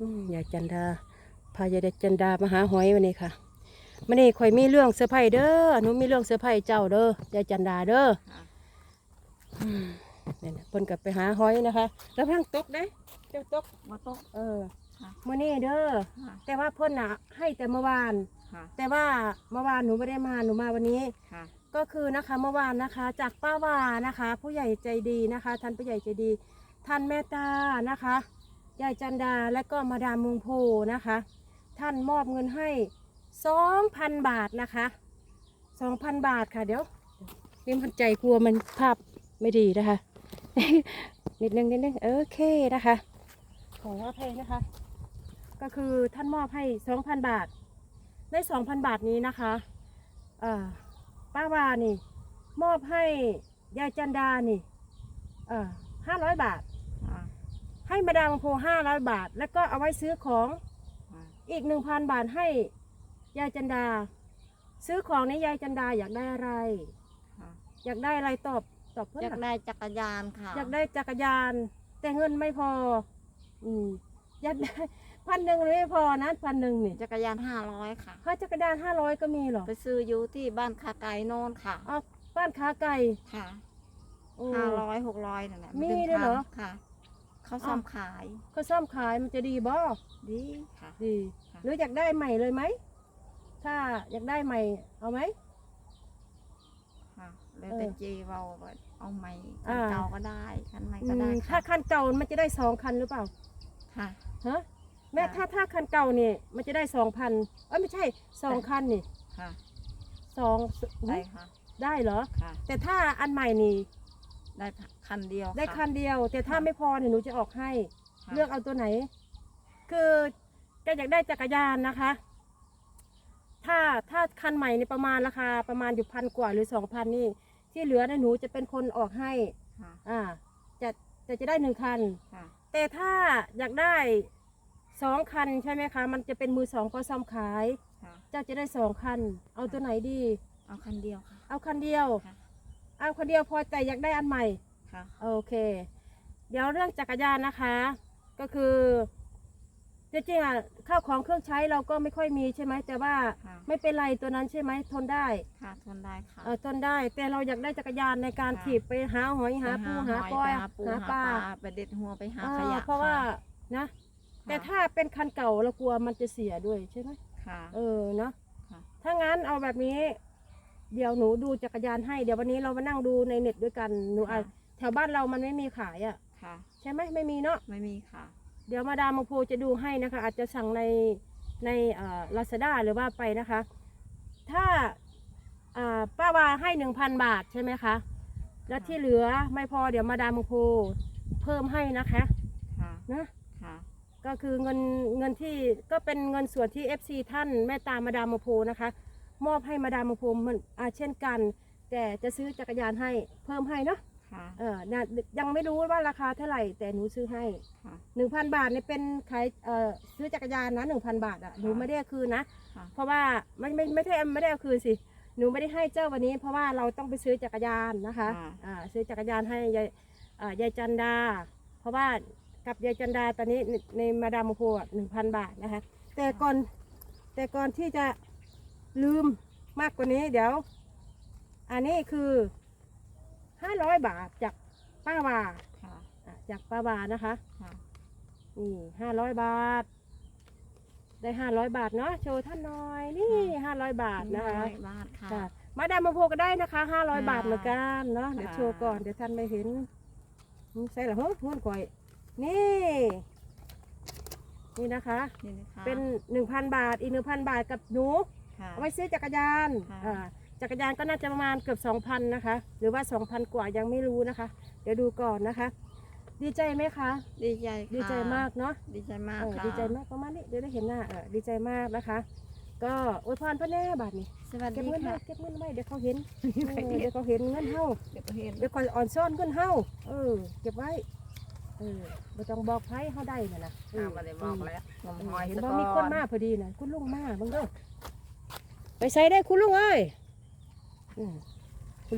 อืมยายจันดาพายายจันดามาหาหอยวันนี้ค่ะมันนี่ข่อยมีเรื่องเซอร์ไพรส์เด้อหนูมีเรื่องเซอร์ไพรส์เจ้าเด้อยายจันดาเด้อค่ะอืมนี่นะเพิ่นกลับไปหาหอยนะคะ แล้วพังตกได้เจ้าตกมาโต๊ะเออค่ะมื่อนี้เด้อค่ะแต่ว่าเพิ่นน่ะ ให้แต่เมื่อวานค่ะแต่ว่าเมื่อวานหนูไม่ได้มาหนูมาวันนี้ค่ะก็คือนะคะเมื่อวานนะคะ จากป้าวานะคะ ผู้ใหญ่ใจดีนะคะ ท่านผู้ใหญ่ใจดี ท่านแม่ตานะคะ ยายจันดาและก็มาดามเมุงโพนะคะ ท่านมอบเงินให้สองพันบาทนะคะสองพันบาทค่ะเดี๋ยวเรียนพันใจกลัวมันภาพไม่ดีนะคะ นิดนึงนิดนึงโอเคนะคะ ขออภัยนะคะ ก็คือท่านมอบให้สองพันบาท ในสองพันบาทนี้นะคะป้าวานี่ มอบให้ยายจันดานี่ห้าร้อยบาท ให้มาดามโพห้าร้อยบาท แล้วก็เอาไว้ซื้อของค่ะอีกหนึ่งพันบาทให้ยายจันดา ซื้อของนี้ยายจันดาอยากได้อะไรค่ะอยากได้อะไรตอบตอบเพื่อนอยากได้จักรยานค่ะ อยากได้จักรยาน แต่เงินไม่พอ อืมอยากได้พันหนึ่งไม่พอนะพันหนึ่งนี่จักรยานห้าร้อยค่ะค่าจักรยานห้าร้อยก็มีเหรอไปซื้ออยู่ที่บ้านคาไก่โนนค่ะเอาบ้านค้าไก่ค่ะโอ้ห้าร้อยหกร้อยนั่นแหละมีนป็นด้วยเหรอพันค่ะ เขาซ่อมขายเขาซ่อมขายมันจะดีบ่ดีค่ะ ดีค่ะ หรืออยากได้ใหม่เลยไหม ถ้าอยากได้ใหม่เอาไหม ค่ะแล้วแต่เออเจเวาว่าเอาใหม่อ่าคันเก่าก็ได้คันใหม่อืก็ได้มถ้าค่ะคันเก่ามันจะได้สองคันหรือเปล่า ค่ะ ฮะ แม่ค่ะ ถ้าถ้าคันเก่านี่มันจะได้สองพันเอ้ยไม่ใช่สองคันนี่ค่ะสองได้ค่ะได้เหรอ ค่ะ แต่ถ้าอันใหม่นี่ได้คั นเดียวได้คันเดียว แต่ถ้าไม่พอเนี่ยหนูจะออกให้ค่ะเลือกเอาตัวไหน คือแกอยากได้จักรยานนะคะ ถ้าถ้าคันใหม่ในประมาณราคาประมาณอยู่พันกว่าหรือสองพันนี่ ที่เหลือนะหนูจะเป็นคนออกให้ค่ะอ่าจะจะจะได้หนึ่งคันค่ะแต่ถ้าอยากได้สองคันใช่ไหมคะ มันจะเป็นมือสองก็ซ่อมขายค่ะเจ้าจะได้สองคัน เอาตัวไหนดี เอาคันเดียวค่ะ เอาคันเดียวค่ะเอาคันเดียวพอแต่อยากได้อันใหม่ ค่ะ โอเค เดี๋ยวเรื่องจักรยานนะคะ ก็คือจริงๆอะข้าวของเครื่องใช้เราก็ไม่ค่อยมีใช่ไหมแต่ว่าค่ะ ไม่เป็นไรตัวนั้นใช่ไหมทนได้ค่ะทนได้ค่ะ เออทนได้ แต่เราอยากได้จักรยานในการค่ะ ถีบไปหาหอยหาปูหาไปก้อยหาปูหาหาปปลาลาไปเด็ดหัวไปหาอ่าขยะเพราะว่านะค่ะแต่ถ้าเป็นคันเก่าเรากลัวมันจะเสียด้วยใช่ไหมค่ะ เออเนาะค่ะ ถ้างั้นเอาแบบนี้ เดี๋ยวหนูดูจักรยานให้ เดี๋ยววันนี้เรามานั่งดูในเน็ตด้วยกันหนูอะค่ะ แถวบ้านเรามันไม่มีขายอะ ค่ะ ใช่ไหมไม่มีเนาะไม่มีค่ะ เดี๋ยวมาดามมาโพจะดูให้นะคะ อาจจะสั่งในในลาซาด้าหรือว่าไปนะคะ ถ้าอ่าป้าวาให้หนึ่งพันบาทใช่ไหมคะ แล้วที่เหลือไม่พอเดี๋ยวมาดามมาโพเพิ่มให้นะคะค่ะ นะค่ะ ก็คือเงินเงินที่ก็เป็นเงินส่วนที่ FC ท่านแม่ตามาดามมาโพนะคะ มอบให้มาดามมาโพเหมือนอาเช่นกัน แต่จะซื้อจักรยานให้เพิ่มให้เนาะ ค่ะ เออน่ะยังไม่รู้ว่าราคาเท่าไหร่ แต่หนูซื้อให้ค่ะ หนึ่งพันบาทเนี่ยเป็นขายเอ่อซื้อจักรยานนะหนึ่งพันบาทอะหนูไม่ได้เอาคืนนะ ค่ะ เพราะว่าไม่ไม่ไม่ได้ไม่ได้เอาคืนสิ หนูไม่ได้ให้เจ้าวันนี้ เพราะว่าเราต้องไปซื้อจักรยานนะคะค่ะ อ่าซื้อจักรยานให้ยายอ่ายายจันดา เพราะว่ากับยายจันดาตอนนี้ในในมาดามโพหนึ่งพันบาทนะคะ แต่ก่อนแต่ก่อนที่จะลืมมากกว่านี้เดี๋ยว อันนี้คือ ห้าร้อยบาทจากป้าวาค่ะ อะจากป้าวานะคะค่ะ นี่ห้าร้อยบาท ได้ห้าร้อยบาทเนาะโชว์ท่านหน่อยนี่ห้าร้อยบาทนะคะร้อยบาทค่ะ ค่ะมาดามมาโพก็ได้นะคะห้าร้อยค่ะบาทเหมือนกันเนาะเดี๋ยวค่ะ โชว์ก่อนเดี๋ยวท่านไม่เห็นอืมใส่ละเฮ้ยหุ้นก่อย นี่ นี่นะคะ นี่นะคะเป็นหนึ่งพันบาทอีกหนึ่งพันบาทกับหนูค่ะ เอาไว้ซื้อจักรยานค่ะ อ่า จักรยานก็น่าจะประมาณเกือบสองพันนะคะ หรือว่าสองพันกว่ายังไม่รู้นะคะ เดี๋ยวดูก่อนนะคะ ดีใจไหมคะ ดีใจค่ะดีใจมากเนาะดีใจมากเออค่ะดีใจมากประมาณนี้เดี๋ยวได้เห็นหน้าเออดีใจมากนะคะ ก็อวยพรพ่อแน่บาทนี้สวัสเก็บดีเงินไว้ค่ะเก็บเงินไว้เดี๋ยวเขาเห็นเออเดี๋ยวเขาเห็นเงินเฮา เดี๋ยวไปเห็นเดี๋ยวคอยอ่อนซ่อนเงินเฮาเออ เก็บไว้ เออไม่ต้องบอกใครเฮาได้น่ะนะเออ่าอมาเลยบอกแล้วงมเออหอยเห็นซะว่าก่อนมีคนมาพอดีนะคุณลุงมาเบิ่งเด้อไปใส่ได้คุณลุงเอ้ยอืมคุณ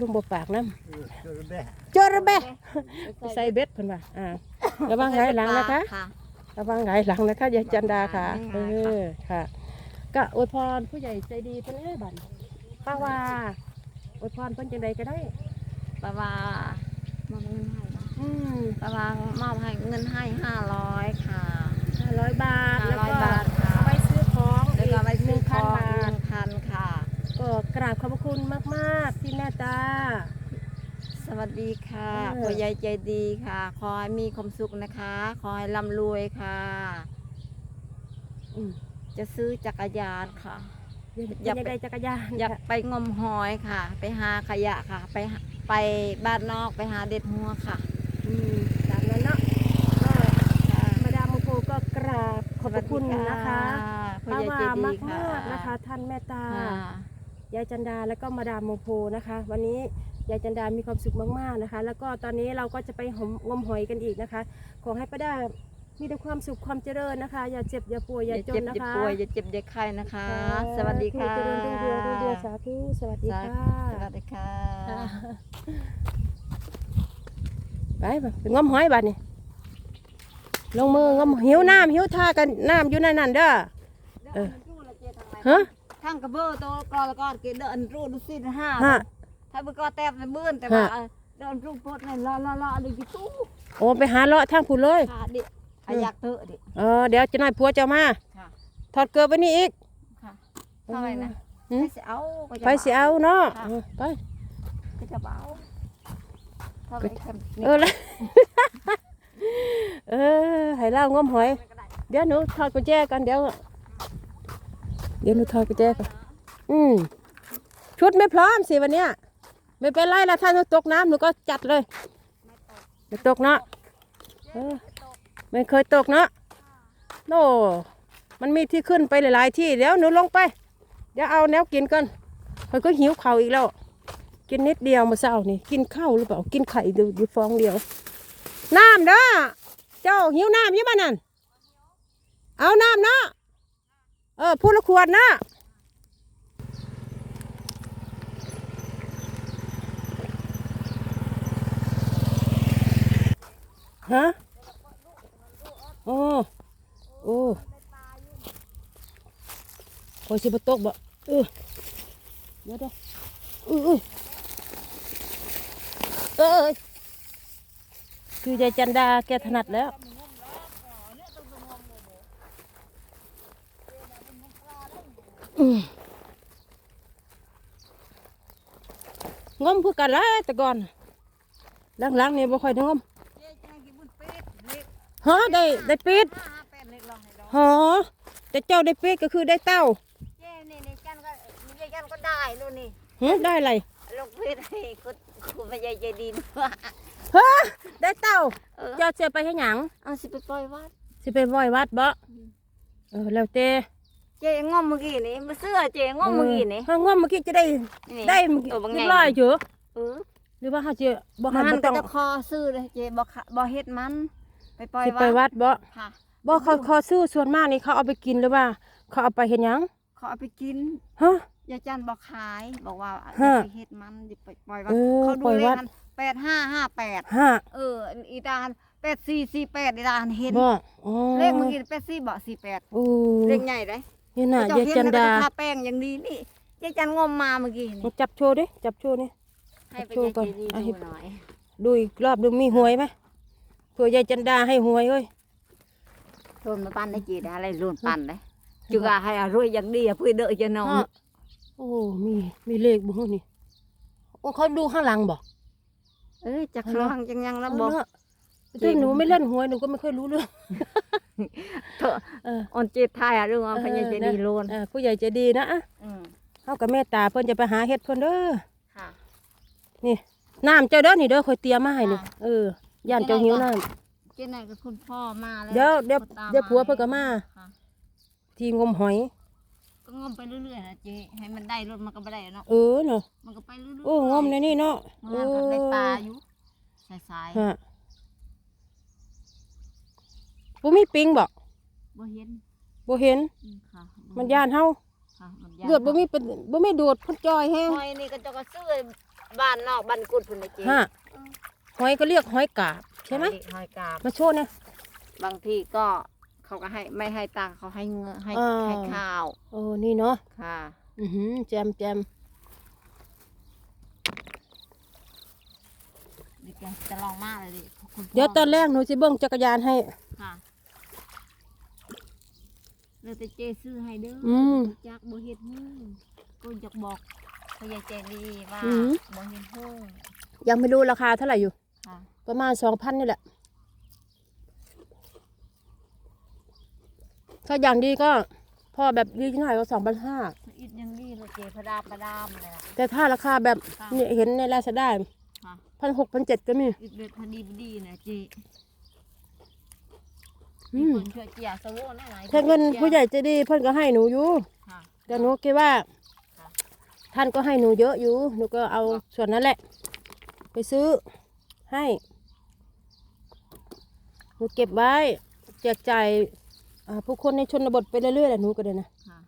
ลุงบ่ปากน้ำเจอระแบะไปใส่เบ็ดเพิ่นว่าอ่าระวังหายหลังนะคะค่ะระวังหงายหลังนะคะยายจันดาค่ะไม่เอหงายค่ะอค่ะ ก็อวยพรผู้ใหญ่ใจดีเพิ่นเอ้ยบัดป้าว่าอวยพรเพิ่นจังใดก็ได้ปาวามอบเงินให้นะอืมปาวามอบให้เงินให้ห้าร้อยค่ะห้าร้อยบาทแล้วก็500บาทค่ะเอาไว้ซื้อของแล้วก็ไปหซื้นึ่องขพันองบาหทนึ่งพันค่ะ ก็กราบขอบพระคุณมากๆที่แม่ตา สวัสดีค่ะเออ พ่อใหญ่ใจดีค่ะ ขอให้มีความสุขนะคะ ขอให้ร่ำรวยค่ะ อืมจะซื้อจักรยานค่ะ ออายยากกได้จักรยานอยากค่ะไปงมหอยค่ะ ไปหาขยะค่ะ ไปหาไปบ้านนอกไปหาเด็ดหัวค่ะ อืมตามนั้นเนาะก็ค่ะมาดามโมโกก็กราบขอบพระคุณนะคะพ่อป้าใหญ่ว่าใจดีมากค่ะมากๆนะคะ ท่านแม่ตา ค่ะ ยายจันดาแล้วก็มาดามโมโพนะคะ วันนี้ยายจันดามีความสุขมากๆนะคะ แล้วก็ตอนนี้เราก็จะไปหมงมหอยกันอีกนะคะ ขอให้ป้าดามีแต่ความสุขความเจริญนะคะ อย่าเจ็บอย่าป่วยอย่อาย่าจเจ็นบนะอย่าคะป่วยอย่าเจ็บอย่าไข้นะคะสาธุสวัสดีค่ะเจริญรุ่งเรืองรุ่งเรืองสาธุสวัสดีค่ะสวัสดีค่ะไปไปงมหอยบัดนี่ลงมืองมหิวน้ำหิวท่ากันน้ำอยู่ในนั้นเด้อเออฮะ ทางกระเบื้องตัวกรอแล้วก็เกเดินรูดูสิห้าฮะ ถ้าเบื้องก็แตบในบื้นแต่ว่าฮะ เดินรูปดในละละละดิตู้โอ้ไปหาเลาะทางผู้เลย ค่ะดิขยักเถอะดิเออเดี๋ยวจะนายผัวเจ้ามาค่ะถอดเกลือไปนี่อีก ค่ะเท่าไหร่นะหืม ไปสิเอาก็จะไปสิเอาเนาะค่ะเออไป ก็จะเอาเท่าไหร่แค่เออละเออให้เล่างมหอยเดี๋ยวหนูถอดกุญแจกันเดี๋ยว เดี๋ยวหนูถอดกุญแจกันอืมชุดไม่พร้อมสิวันเนี้ยไม่เป็นไรละถ้าหนูตกน้ำหนูก็จัดเลยไม่ตกเนาะเออไม่เคยตกเนาะโน่มันมีที่ขึ้นไปหลาย ๆ ที่เดี๋ยวหนูลงไป เดี๋ยวเอาแนวกินก่อนเขาก็หิวเข่าวอีกแล้ว กินนิดเดียวมาเช้านี่กินข้าวหรือเปล่ากินไข่ดูอยู่ฟองเดียวน้ำเด้อเจ้าหิวน้ำยี่บ้านั่นเอาน้ำเนาะ เออพูดละขวดนะฮะโอ้โอ้โอ้ยสิบตกบ่เออเดี๋ยวเดี๋ยวอุ้ยอุ้ยเอ้ยคือยายจันดาแกถนัดแล้ว อืม งมคือกันละแต่ก่อนหลังๆนี่บ่ค่อยได้งมฮะได้ได้ปิดฮะแต่เจ้าได้ปิดก็คือได้เต้าเจ้นี่นี่จันก็ยายจันก็ได้ดูนี่หึได้อะไรลงเพจให้คุณคุณพยายใจดีด้วยฮะได้เต้าเออเจ้าเสียไปให้หยังเอาสิไปปล่อยวัดสิไปไหว้วัดบ่เออแล้วแต่ เจ๊งอมเมื่อกี้นี่มาเสื้อเจ๊งอมเมื่อกี้นี่ฮะงมเมื่อกี้จะได้นี่ ได้เมื่อกี้ตัวบางเรีไงยบร้อยเถอะเออหรือว่าเขาจะบ่ให้มันบ่ก็ต้องจะคอซื้อเลยเจ๊บ่ขะบ่เฮ็ดมัน ไปปล่อยสิวัไปดวัดบ่ค่ะ บ่เขาเขาซื้อส่วนมากนี่เขาเอาไปกินหรือว่า เขาเอาไปเห็นหยังเขาเอาไปกินฮะ ยายจันบอกขายบอกว่าฮะอย่าไปเฮ็ดมันอย่าไปปล่อยวัดเออเขาดูปล่อยเลวัขดกันแปดห้าห้าแปดฮะเอออีตาแปดสี่สี่แปดอีตาเห็นบ่อ๋อเลขเมื่อกี้แปดสี่บ่สี่แปดโอ้เลขใหญ่เลย นี่น่ะเจ้ยายเห็จันแล้วก็ดาจะทาแป้งอย่างดีนี่ยายจันงมมาเมื่อกี้นี่มาจับโชว์ดิจับโชว์นี่ให้ไปโชว์ยายก่อนใจดีอะให้ดูหน่อยดูอีกรอบดูมีหวยไหมเผื่อยายจันดาให้หวยเว้ยโดนมาปั้นได้จีได้อะไรรุนปั้นเลยจุกาให้อร่อยอย่างดีอะเพื่อเด้อจะนอนฮะโอ้มีมีเลขบ่ฮู้นี่โอ้เขาดูข้างหลังบ่เอ้ยจักคลังจังยังแล้วบอก เออแต่หนูไม่เล่นหวยหนูก็ไม่ค่อยรู้เรื่องเถอะเออออนเจ็ดทายอะเรื่องว่าพญาใจดีโลนเออผู้ใหญ่ใจดีนะอะอืมเฮากับแม่ตาเพิ่นจะไปหาเฮ็ดเพิ่นเด้อค่ะนี่น้ำเจ้าเด้อนี่เด้อคอยเตรียมมาให้นี่ค่ะเออย่านเจ้าหิวน้เจ้าไหนายกับคุณพ่อมาแล้วเดี๋ยวเดี๋ยวคุณตาเดี๋ยวผัวเพิ่นก็มาค่ะำที่งมหอย ก็งมไปเรื่อยๆนะเจ๊ให้มันได้รถมันก็ไม่ได้เนาะเออเนาะมันก็ไปเรื่อยๆโอ้งมในนี่เนาะงมกับได้ปลาอยู่สายฮะ บ่มีปิงบ่ๆบ่เห็นบ่เห็นอืมค่ะมันย่านเฮาค่ะมันเลือดบ่มีเป็นบ่มีดูดเพิ่นจอยแฮงหอยนี่ก็จะก็ซื้อบ้านนอกบ้านกุดพุ่นนะเจ๊ฮะหอยก็เรียกหอยกาบใช่ไหมหอยกาบ มาโชว์นะบางทีก็เขาก็ให้ไม่ให้ตังค์เขาให้เงินให้อ่า ให้ข้าวโอ้นี่เนาะ ค่ะ อือหือแจมแจมเดี๋ยวแกจะลองมากเลยดิคุณพ่เดี๋ยวตอนแรกหนูสิเบิ้งจักรยานให้ ค่ะ เราจะเจซื้อให้เด้ออืมจักบ่เฮ็ดฮู้ก็อยากบอกพยายใจดีว่าอืม บ่เฮ็ดฮู้ ยังไม่รู้ราคาเท่าไหร่อยู่ ค่ะ ประมาณสองพันนี่แหละ ถ้าอย่างดีก็ พอแบบดีหน่อยก็สองพันห้า อิดยังดีเราเจพระดามพระดามเลยล่ะ แต่ถ้าราคาแบบค่ะนี่เห็นในราซาด้าค่ะ พันหกพันเจ็ดก็มี อิดเบ็ดพอดีพอดีนะเจอื มีมคนช่วยเจียสะโว้นะไหนถ้าเงินผู้ใหญ่ใจะดีเพิ่นก็ให้หนูอยู่ค่ะ แต่หนูคิดว่า ค่ะ ท่านก็ให้หนูเยอะอยู่ หนูก็เอาส่วนนั้นแหละ ไปซื้อให้ หนูเก็บไว้แจกจ่ายอ่าผู้คนในชนบทไปเรื่อยๆแหละหนูก็เลยนะ ค่ะ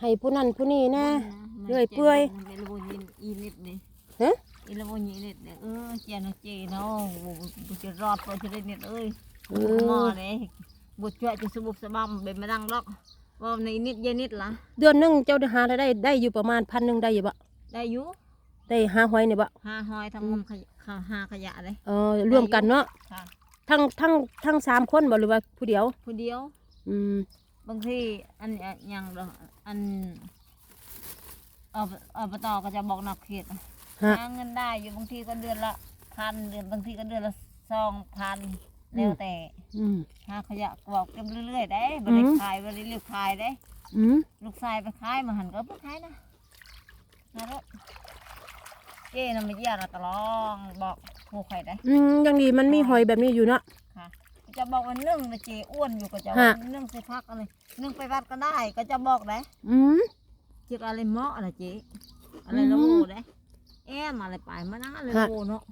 ให้ผู้นั้นผู้นี้นะมันเรื่อยเปื่อยมันเป็นระบบยินอีนิดนี่ฮะ อีระบบยินนิดเนี่ยเออเจียนะเจเนาะบุจะรอดตัวจะได้นิดเอ้ยเอบุงออเลยบุช่วยจะสบุบสะบัมเป็นมาดังล็อกว่าในนิดเย็นนิดละเดือนหนึงเจ้าได้หารายได้ได้อยู่ประมาณพันหนึ่งได้อยู่บะได้อยู่ได้หาหอยเนี่ยบะหาหอยทำงมขยะค่ะหาขยะเลยเออร่วมกันเนาะค่ะ ทั้งทั้งทั้งสามคนบ่หรือว่าผู้เดียว ผู้เดียว อืมบางทีอันเอ่ออย่างดอกอันอบอบตก็จะบอกนอกเขตฮะหาเงินได้อยู่บางทีก็เดือนละพันเดือนบางทีก็เดือนละสองพัน แล้วแต่อืมหาขยะก็บอกเก็บเรื่อยๆได้บริอืมขายบริเลือกขายได้ อืมลูกชายไปขายมาหันก็ไปขายนะนะรถเจ้น่ะไม่เยี่ยนะตะลองบอกหมูไข่ได้อืมยังดีมันมีหอยแบบนี้อยู่เนาะค่ะก็จะบอกว่านึ่งนะเจอ้วนอยู่ก็จะฮะ นึ่งใส่พักอะไรนึ่งไปวัดก็ได้ก็จะบอกได้อืม เจียกอะไรเหมาะอะไรเจอะไรอืมละโวได้แอมอะไรไปมานะอะไรฮะละโวเนาะ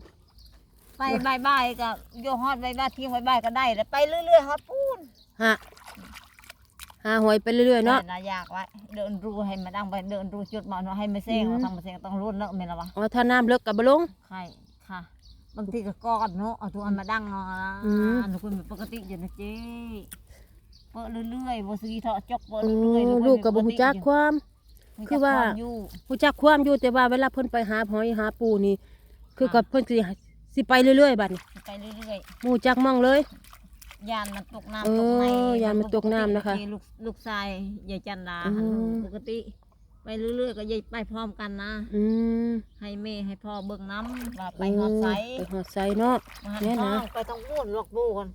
ไปบายบายก็โยฮอดบายบายทิ้งบายบายก็ได้แล้วไปเรื่อยๆฮอดปูนฮะหาหอยไปเรื่อยๆเนาะน่อยากไว้เดินรูให้มาดังไปเดินรูจุดมาเนาะให้มาเซ้งอืมทำมาเซ้งต้องรุ่นเนาะไม่ละวะอ๋อถ้าน้ำเลิกกับบลงใช่ค่ะบางทีก็กอดเนาะเอาตัวอันมาดังเนาะอืมอันนี้คุณปกติอยู่นะเจ๊เปิดเรื่อยๆบ่ซื้อเถาะจกเปิดโอ้เรื่อยๆลูกกับบุจักความมีคือว่าจักรอยู่บุจักความอยู่แต่ว่าเวลาเพิ่นไปหาหอยหาปูนี่ คือกับเพิ่นสิ สิไปเรื่อยๆบัดนี้ไปเรื่อยหมูจักมั่งเลย ๆยานมันตกเอน้ำตกในอยานมันตกน้ำนะคะปกติลูกลูกชายยายจันดาอืมหันปกติ ไปเรื่อยๆก็ยายไปพร้อมกันนะ อืมให้แม่ให้พ่อเบิ่งน้ำว่าไปหอดไสไปหอดไซเนาะ มาหันแน่นะท้องไปต้องพูดลอกบูกัน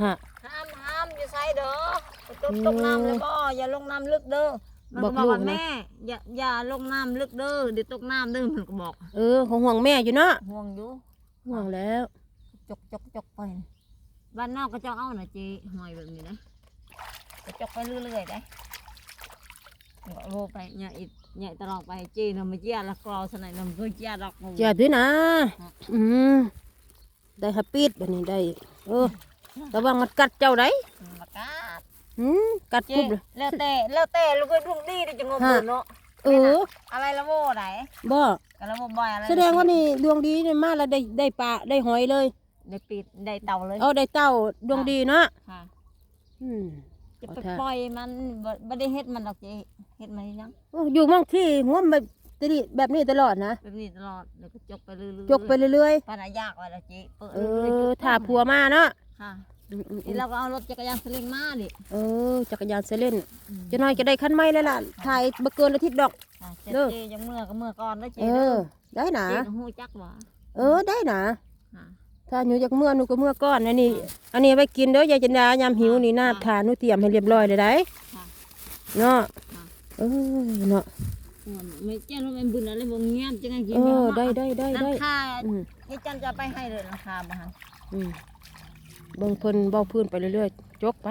ฮะ ห้ามห้ามอย่าใส่เด้อไปตกอืมตกน้ำเลยบ่อย่าลงน้ำลึกเด้อมันบอก็กบอกว่าลูกนะ แม่ อย่าอย่าลงน้ำลึกเด้อเดี๋ยวตกน้ำเด้อมันก็บอก เออของห่วงแม่อยู่เนาะห่วงอยู่ ห่วงแล้ว จกจกจกไปบ้านนอกก็จะเอาน่ะเจหอยแบบนี้นะก็จกไปเรื่อยๆได้ก็โลไปเนี่ยอีกเนี่ยตลอดไปเจน่ะมาเจียละกรอสนัยน่ะมันก็เจียดอกหมูอย่าด้วยนะฮะอืมได้ฮัปปี้แบบนี้ได้เออระวังมันกัดเจ้าได้มากาดอืมกัดเจปุ๊บเลยแล้วแต่แล้วแต่ลูกก็ดวงดีได้จะงงฮะเนาะ เออ อะไรละโว้ไหนบ่กะละโว้บ่อยอะไรแสดงว่านี่ดวงดีเนี่ยมาแล้วได้ได้ปลาได้หอยเลย ได้ปิดได้เต่าเลยเอาได้เต้าดวงดีเนาะค่ะอืมจะไปเอาเถอะปล่อยมันบ่บ่ได้เฮ็ดมันดอกเจเฮ็ดมันยังโอ้อยู่มั่งที่หัวแบบนี้แบบนี้ตลอดนะแบบนี้ตลอดแล้วก็จกไปเรื่อยๆจกไปเรื่อยปานายากว่าละเจเปิดๆเอรื่ยๆอจกถ้าผัวมาเนาะค่ะอืมอืมอื นี่มเราก็เอารถจักรยานสลิงมาดิเออจักรยานเซเล่นจะน้อยจะได้ขั้นไม้แล้วล่ะถ่ายบ่เกินอาทิตย์ดอกค่ะเจเด้อเจยังเมื่อก็เมื่อก่อนแล้วเจเอเด้ออได้นะเจก็ฮู้จักว่าเออได้นะค่ะถ้าหนูอยากเมื่อหนูก็เมื่อก่อนอันนี้ อันนี้ไว้กินเด้อยายจันดายามหิวนี่น้าทานหนูเตรียมให้เรียบร้อยเลยได้ค่ะเนาะค่ะเออเนาะอืมไม่เจ้ามันบุญอะไรบ่เงียบจังไงกินเออบ่ได้ได้ได้ได้ราคาอืมนี่จันจะไปให้เลยราคาบ่หันอืม เบิ่งเพิ่นเบ้าพื้นไปเรื่อยๆจกไป